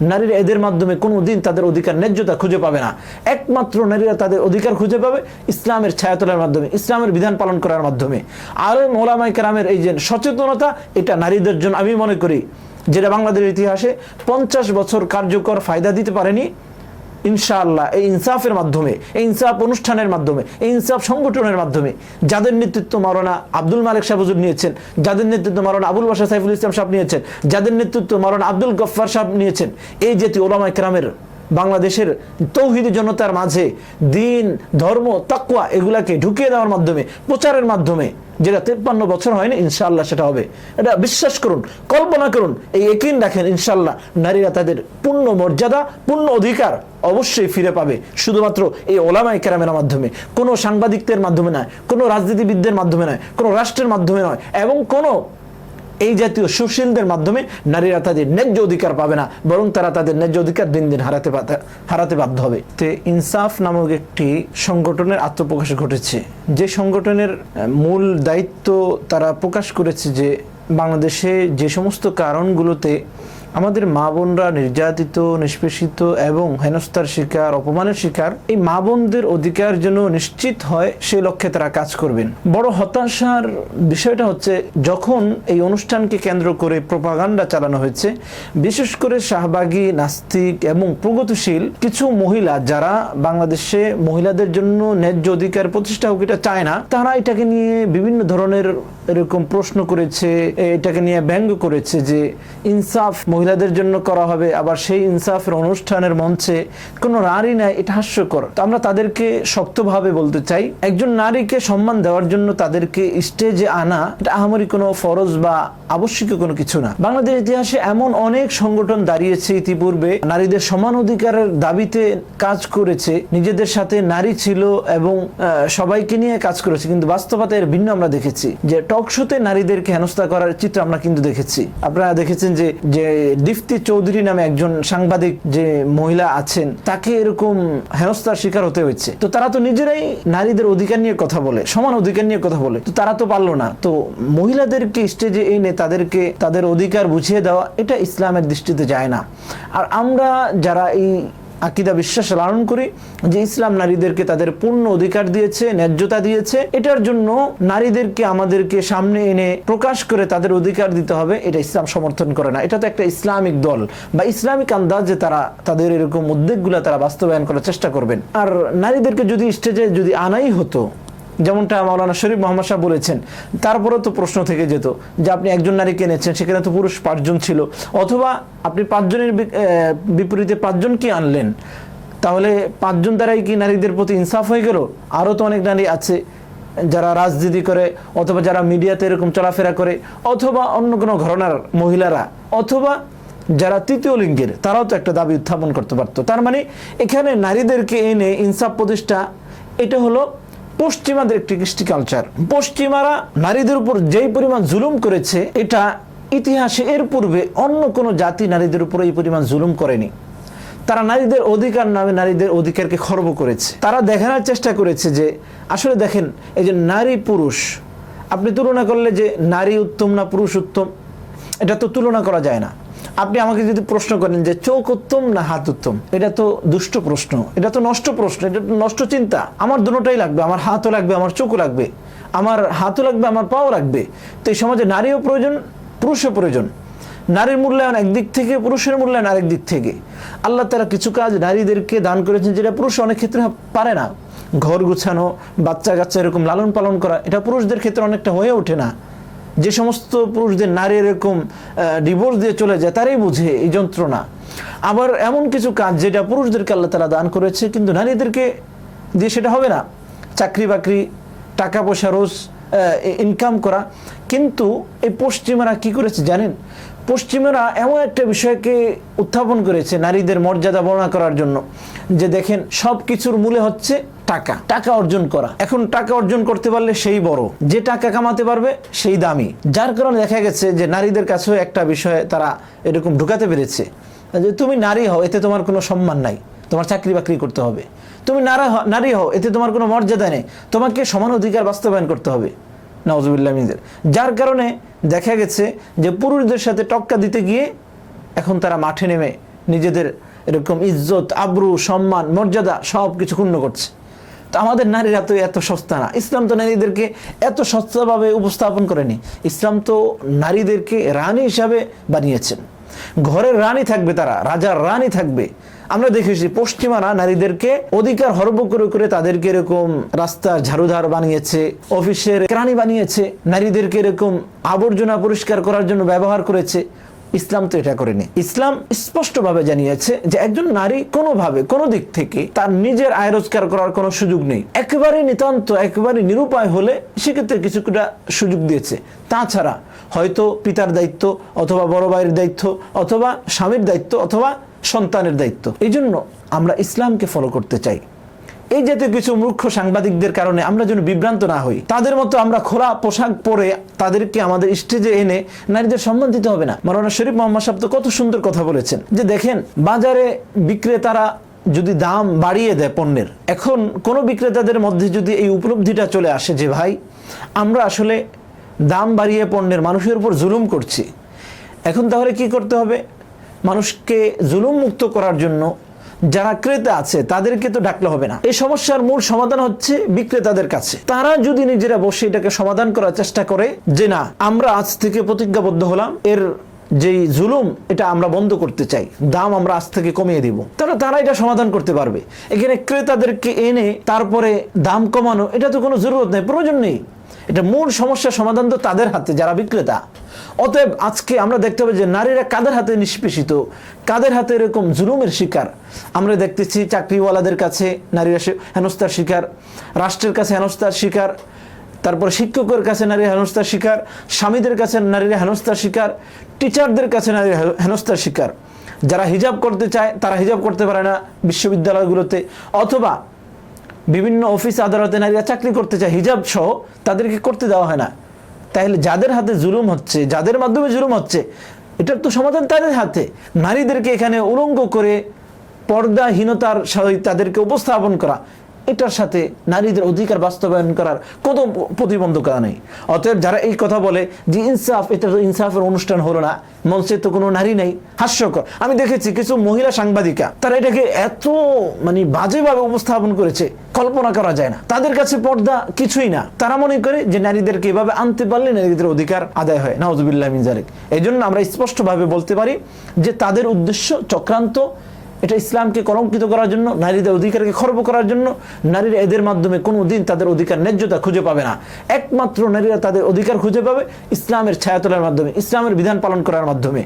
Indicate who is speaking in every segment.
Speaker 1: নারীরা এদের মাধ্যমে কোনো দিন তাদের অধিকার ন্যায্যতা খুঁজে পাবে না। একমাত্র নারীরা তাদের অধিকার খুঁজে পাবে ইসলামের ছায়াতলার মাধ্যমে, ইসলামের বিধান পালন করার মাধ্যমে। আর মোলামাই কেরামের এই যে সচেতনতা, এটা নারীদের জন্য আমি মনে করি, যেটা বাংলাদেশের ইতিহাসে পঞ্চাশ বছর কার্যকর ফায়দা দিতে পারেনি। ইনশাআল্লাহ, এই ইনসাফের মাধ্যমে, এই ইনসাফ অনুষ্ঠানের মাধ্যমে, এই ইনসাফ সংগঠনের মাধ্যমে, যাদের নেতৃত্ব মারোনা আব্দুল মালিক সাহেব হুজুর নিয়েছেন, যাদের নেতৃত্ব মারোনা আবুল বাসা সাইফুল ইসলাম সাহেব নিয়েছেন, যাদের নেতৃত্ব মারোনা আব্দুল গফ্ফার সাহেব নিয়েছেন, এই জাতীয় ওলামা একরামের বাংলাদেশের তৌহিদি জনতার মাঝে দিন, ধর্ম তাকুয়া এগুলাকে ঢুকিয়ে দেওয়ার মাধ্যমে, প্রচারের মাধ্যমে যেটা তেপ্পান্ন বছর হয়নি ইনশাল্লাহ সেটা হবে। এটা বিশ্বাস করুন, কল্পনা করুন, এই একিন রাখেন ইনশাল্লাহ নারীরা তাদের পূর্ণ মর্যাদা, পূর্ণ অধিকার অবশ্যই ফিরে পাবে। শুধুমাত্র এই ওলামাই কেরামের মাধ্যমে, কোনো সাংবাদিকদের মাধ্যমে নয়, কোনো রাজনীতিবিদদের মাধ্যমে নয়, কোনো রাষ্ট্রের মাধ্যমে নয়, এবং কোনো এই জাতীয় সুশীলদের মাধ্যমে নারীরা তাদের ন্যায্য অধিকার পাবে না, বরং তারা তাদের ন্যায্য অধিকার দিন দিন হারাতে হারাতে বাধ্য হবে। তে ইনসাফ নামক একটি সংগঠনের আত্মপ্রকাশ ঘটেছে। যে সংগঠনের মূল দায়িত্ব তারা প্রকাশ করেছে যে বাংলাদেশে যে সমস্ত কারণগুলোতে আমাদের মা বোনরা নির্যাতিত, নিষ্পেষিত এবং হেনস্থার শিকার, অপমানের শিকার, এই মা বোনদের অধিকার যেন নিশ্চিত হয়, সেই লক্ষ্যে তারা কাজ করবেন। বড় হতাশার বিষয়টা হচ্ছে, যখন এই অনুষ্ঠানকে কেন্দ্র করে প্রপাগান্ডা চালানো হয়েছে, বিশেষ করে শাহবাগী, নাস্তিক এবং প্রগতিশীল কিছু মহিলা যারা বাংলাদেশে মহিলাদের জন্য ন্যায্য অধিকার প্রতিষ্ঠা হোক, এটা চায় না, তারা এটাকে নিয়ে বিভিন্ন ধরনের এরকম প্রশ্ন করেছে, এটাকে নিয়ে ব্যঙ্গ করেছে যে ইনসাফ মহিলাদের জন্য করা হবে, আবার সেই ইনসাফের অনুষ্ঠানের মঞ্চে কোনো নারী নাই এটা হাস্যকর। তো আমরা তাদেরকে শক্তভাবে বলতে চাই, একজন নারীকে সম্মান দেওয়ার জন্য তাদেরকে স্টেজে আনা, এটা আহামরি কোনো ফরজ বা আবশ্যকীয় কোনো কিছু না। বাংলাদেশ ইতিহাসে এমন অনেক সংগঠন দাঁড়িয়েছে ইতিপূর্বে, নারীদের সমান অধিকারের দাবিতে কাজ করেছে, নিজেদের সাথে নারী ছিল এবং সবাইকে নিয়ে কাজ করেছে, কিন্তু বাস্তবতা এর ভিন্ন আমরা দেখেছি। যে টক শোতে নারীদেরকে হেনস্থা করার চিত্র আমরা কিন্তু দেখেছি। আপনারা দেখেছেন যে যে দীপ্তি চৌধুরী নামে একজন সাংবাদিক যে মহিলা আছেন, তাকে এরকম হেনস্থার শিকার হতে হয়েছে। তো তারা তো নিজেরাই নারীদের অধিকার নিয়ে কথা বলে, সমান অধিকার নিয়ে কথা বলে, তো তারা তো পারল না। তো মহিলাদেরকে স্টেজে এনে তাদেরকে, তাদের অধিকার বুঝিয়ে দেওয়া, এটা ইসলামের দৃষ্টিতে যায় না। আর আমরা যারা এই আকিদা বিশ্বাস লালন করি যে ইসলাম নারীদেরকে তাদের পূর্ণ অধিকার দিয়েছে, ন্যায্যতা দিয়েছে, এটার জন্য নারীদেরকে আমাদেরকে সামনে এনে প্রকাশ করে তাদের অধিকার দিতে হবে, এটা ইসলাম সমর্থন করে না। এটা তো একটা ইসলামিক দল বা ইসলামিক আন্দাজে তারা তাদের এরকম উদ্যোগগুলো তারা বাস্তবায়ন করার চেষ্টা করবেন। আর নারীদেরকে যদি স্টেজে যদি আনাই হতো যেমনটা মাওলানা শরীফ মোহাম্মদ শাহ বলেছেন, তারপরেও তো প্রশ্ন থেকে যেত যে আপনি একজন নারীকে এনেছেন, সেখানে তো পুরুষ পাঁচজন ছিল। অথবা আপনি পাঁচজনের বিপরীতে পাঁচজন কি আনলেন? তাহলে পাঁচজন দ্বারাই কি নারীদের প্রতি ইনসাফ হয়ে গেল? আরও তো অনেক নারী আছে যারা রাজনীতি করে, অথবা যারা মিডিয়াতে এরকম চলাফেরা করে, অথবা অন্য কোনো ঘরনার মহিলারা, অথবা যারা তৃতীয় লিঙ্গের, তারাও তো একটা দাবি উত্থাপন করতে পারতো। তার মানে এখানে নারীদেরকে এনে ইনসাফ প্রতিষ্ঠা, এটা হলো পশ্চিমাদের একটি কৃষ্টি কালচার পশ্চিমারা নারীদের উপর যেই পরিমাণ জুলুম করেছে, এটা ইতিহাসে এর পূর্বে অন্য কোনো জাতি নারীদের উপর এই পরিমাণ জুলুম করেনি। তারা নারীদের অধিকার নামে নারীদের অধিকারকে খর্ব করেছে। তারা দেখানোর চেষ্টা করেছে যে, আসলে দেখেন, এই যে নারী পুরুষ, আপনি তুলনা করলে যে নারী উত্তম না পুরুষ উত্তম, এটা তো তুলনা করা যায় না। আপনি আমাকে যদি প্রশ্ন করেন যে চোখ উত্তম না হাত উত্তম? এটা তো দুষ্ট প্রশ্ন। এটা তো নষ্ট প্রশ্ন। এটা তো নষ্ট চিন্তা। আমার দুটোটাই লাগবে। আমার হাতও লাগবে, আমার চোখও লাগবে। আমার হাতও লাগবে, আমার পাও লাগবে। তো এই সমাজে নারীও প্রয়োজন, পুরুষও প্রয়োজন। নারীর মূল্যায়ন একদিক থেকে, পুরুষের মূল্যায়ন আরেক দিক থেকে। আল্লাহ তারা কিছু কাজ নারীদেরকে দান করেছেন যেটা পুরুষ অনেক ক্ষেত্রে পারে না। ঘর গুছানো, বাচ্চা কাচ্চা এরকম লালন পালন করা, এটা পুরুষদের ক্ষেত্রে অনেকটা হয়ে ওঠে না। যে সমস্ত পুরুষদের নারী এরকম ডিভোর্স দিয়ে চলে যায়, তারাই বুঝে এই যন্ত্রণা। আবার এমন কিছু কাজ যেটা পুরুষদেরকে আল্লাহ তারা দান করেছে, কিন্তু নারীদেরকে দিয়ে সেটা হবে না। চাকরি বাকরি, টাকা পয়সা, রোজ ইনকাম করা। কিন্তু এই পশ্চিমারা কি করেছে জানেন? পশ্চিমারা এমন একটা বিষয়কে উত্থাপন করেছে নারীদের মর্যাদা বর্ণনা করার জন্য। যে দেখেন সব কিছুর মূলে হচ্ছে টাকা টাকা অর্জন করা। এখন টাকা অর্জন করতে পারলে সেই বড়। যে টাকা কামাতে পারবে, সেই দামি। যার কারণে দেখা গেছে যে নারীদের কাছেও একটা বিষয়ে তারা এরকম ঢুকাতে পেরেছে। যে তুমি নারী হও, এতে তোমার কোনো সম্মান নাই। তোমার চাকরি বাকরি করতে হবে। তুমি নারা নারী হও, এতে তোমার কোনো মর্যাদা নেই। তোমাকে সমান অধিকার বাস্তবায়ন করতে হবে। নওয়াজুবিল্লাহ মিনদের যার কারণে দেখা গেছে যে পুরুষদের সাথে টক্কা দিতে গিয়ে এখন তারা মাঠে নেমে নিজেদের এরকম ইজ্জত, আব্রু, সম্মান, মর্যাদা সব কিছু ক্ষুণ্ণ করছে। তো আমাদের নারীরা তো এত সস্তা না। ইসলাম তো নারীদেরকে এত সস্তাভাবে উপস্থাপন করেনি। ইসলাম তো নারীদেরকে রানী হিসাবে বানিয়েছেন। ঘরের রানী থাকবে তারা, রাজার রানী থাকবে। আমরা দেখেছি পশ্চিমারা নারীদেরকে অধিকার হরব করে করে তাদেরকে এরকম রাস্তার ঝাড়ুধার বানিয়েছে, অফিসের কেরানি বানিয়েছে, নারীদেরকে এরকম আবর্জনা পরিষ্কার করার জন্য ব্যবহার করেছে। ইসলাম তো এটা করেনি। ইসলাম স্পষ্টভাবে জানিয়েছে যে একজন নারী কোনোভাবে, কোনো দিক থেকে তার নিজের আয় রোজগার করার কোনো সুযোগ নেই। একেবারে নিতান্ত একেবারে নিরুপায় হলে সেক্ষেত্রে কিছুটা সুযোগ দিয়েছে। তাছাড়া হয়তো পিতার দায়িত্ব অথবা বড় ভাইয়ের দায়িত্ব অথবা স্বামীর দায়িত্ব অথবা সন্তানের দায়িত্ব। এই জন্য আমরা ইসলামকে ফলো করতে চাই। এই জাতীয় কিছু মূর্খ সাংবাদিকদের কারণে আমরা যেন বিভ্রান্ত না হই। তাদের মতো আমরা খোলা পোশাক পরে তাদেরকে আমাদের স্টেজে এনে নারীদের সম্মান দিতে হবে না। মারানা শরীফ মোহাম্মদ সাহেব তো কত সুন্দর কথা বলেছেন যে দেখেন, বাজারে বিক্রেতারা যদি দাম বাড়িয়ে দেয় পণ্যের, এখন কোনো বিক্রেতাদের মধ্যে যদি এই উপলব্ধিটা চলে আসে যে ভাই, আমরা আসলে দাম বাড়িয়ে পণ্যের মানুষের উপর জুলুম করছি, এখন তাহলে কি করতে হবে? মানুষকে জুলুম মুক্ত করার জন্য যারা ক্রেতা আছে, তাদেরকে তো ডাকলে হবে না। এই সমস্যার মূল সমাধান হচ্ছে বিক্রেতাদের কাছে। তারা যদি নিজেরা বসে এটাকে সমাধান করার চেষ্টা করে যে, না, আমরা আজ থেকে প্রতিজ্ঞাবদ্ধ হলাম, এর যেই জুলুম, এটা আমরা বন্ধ করতে চাই, দাম আমরা আজ থেকে কমিয়ে দিব। তাহলে তারা এটা সমাধান করতে পারবে। এখানে ক্রেতাদেরকে এনে তারপরে দাম কমানো, এটা তো কোনো জরুরত নেই, প্রয়োজন নেই। এটা মূল সমস্যার সমাধান তো তাদের হাতে, যারা বিক্রেতা। অতএব আজকে আমরা দেখতে পাই যে নারীরা কাদের হাতে নিষ্পেষিত, কাদের হাতে এরকম জুলুমের শিকার। আমরা দেখতেছি চাকরিওয়ালাদের কাছে নারীরা হেনস্থার শিকার, রাষ্ট্রের কাছে হেনস্থার শিকার, তারপর শিক্ষকের কাছে নারী হেনস্থার শিকার, স্বামীদের কাছে নারীরা হেনস্থার শিকার, টিচারদের কাছে নারী হেনস্থার শিকার। যারা হিজাব করতে চায়, তারা হিজাব করতে পারে না বিশ্ববিদ্যালয়গুলোতে, অথবা বিভিন্ন অফিস আদালতে নারীরা চাকরি করতে চায়, হিজাব সহ তাদেরকে করতে দেওয়া হয় না। তাহলে যাদের হাতে জুলুম হচ্ছে, যাদের মাধ্যমে জুলুম হচ্ছে, এটার তো সমাধান তাদের হাতে। নারীদেরকে এখানে উলঙ্গ করে পর্দাহীনতার সহিত তাদেরকে উপস্থাপন করা। এটার সাথে নারীদের অধিকার বাস্তবায়ন করার কোনো প্রতিবন্ধকতা নেই। অতএব যারা এই কথা বলে যে ইনসাফ, এটা তো ইনসাফের অনুষ্ঠান হলো না, মঞ্চে তো কোনো নারী নেই, হাস্যকর। আমি দেখেছি কিছু মহিলা সাংবাদিকা, তারা এটাকে এত মানে বাজেভাবে উপস্থাপন করেছে, কল্পনা করা যায় না। তাদের কাছে পর্দা কিছুই না। তারা মনে করে যে নারীদেরকে এভাবে আনতে পারলে নারীদের অধিকার আদায় হয়। নাউজুবিল্লাহ মিন জালিক এই জন্য আমরা স্পষ্টভাবে বলতে পারি যে তাদের উদ্দেশ্য চক্রান্ত এটা ইসলামকে কলঙ্কিত করার জন্য, নারীদের অধিকারকে খর্ব করার জন্য, নারীরা এদের মাধ্যমে কোনো দিন তাদের অধিকার ন্যায্যতা খুঁজে পাবে না। একমাত্র নারীরা তাদের অধিকার খুঁজে পাবে ইসলামের ছায়াতলার মাধ্যমে, ইসলামের বিধান পালন করার মাধ্যমে।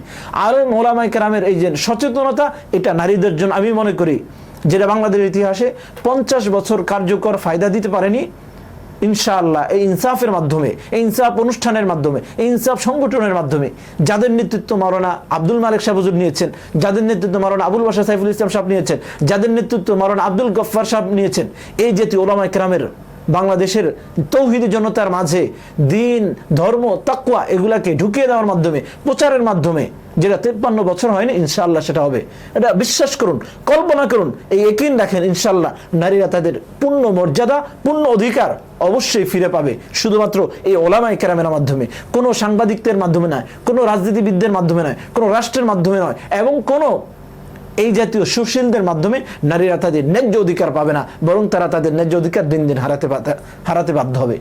Speaker 1: আর মোলামাই কেরামের এই যে সচেতনতা, এটা নারীদের জন্য আমি মনে করি, যেটা বাংলাদেশের ইতিহাসে পঞ্চাশ বছর কার্যকর ফায়দা দিতে পারেনি ইনশাআল্লাহ, এই ইনসাফের মাধ্যমে, এই ইনসাফ অনুষ্ঠানের মাধ্যমে, এই ইনসাফ সংগঠনের মাধ্যমে, যাদের নেতৃত্ব মারনা আব্দুল মালিক সাহেব নিয়েছেন, যাদের নেতৃত্ব মারনা আবুল বাসা সাইফুল ইসলাম সাহেব নিয়েছেন, যাদের নেতৃত্ব মারনা আব্দুল গফ্ফার সাহেব নিয়েছেন, এই জাতীয় ওলামা কেরামের বাংলাদেশের তৌহিদি জনতার মাঝে দিন, ধর্ম তাকুয়া এগুলাকে ঢুকিয়ে দেওয়ার মাধ্যমে, প্রচারের মাধ্যমে, যেটা তেপ্পান্ন বছর হয়নি ইনশাল্লাহ সেটা হবে। এটা বিশ্বাস করুন, কল্পনা করুন, এই একিন রাখেন ইনশাল্লাহ নারীরা তাদের পূর্ণ মর্যাদা, পূর্ণ অধিকার অবশ্যই ফিরে পাবে। শুধুমাত্র এই ওলামাই কেরামের মাধ্যমে, কোনো সাংবাদিকদের মাধ্যমে নয়, কোনো রাজনীতিবিদদের মাধ্যমে নয়, কোনো রাষ্ট্রের মাধ্যমে নয়, এবং কোনো এই জাতীয় সুশীলদের মাধ্যমে নারীরা তাদের ন্যায্য অধিকার পাবে না, বরং তারা তাদের ন্যায্য অধিকার দিন দিন হারাতে হারাতে বাধ্য হবে।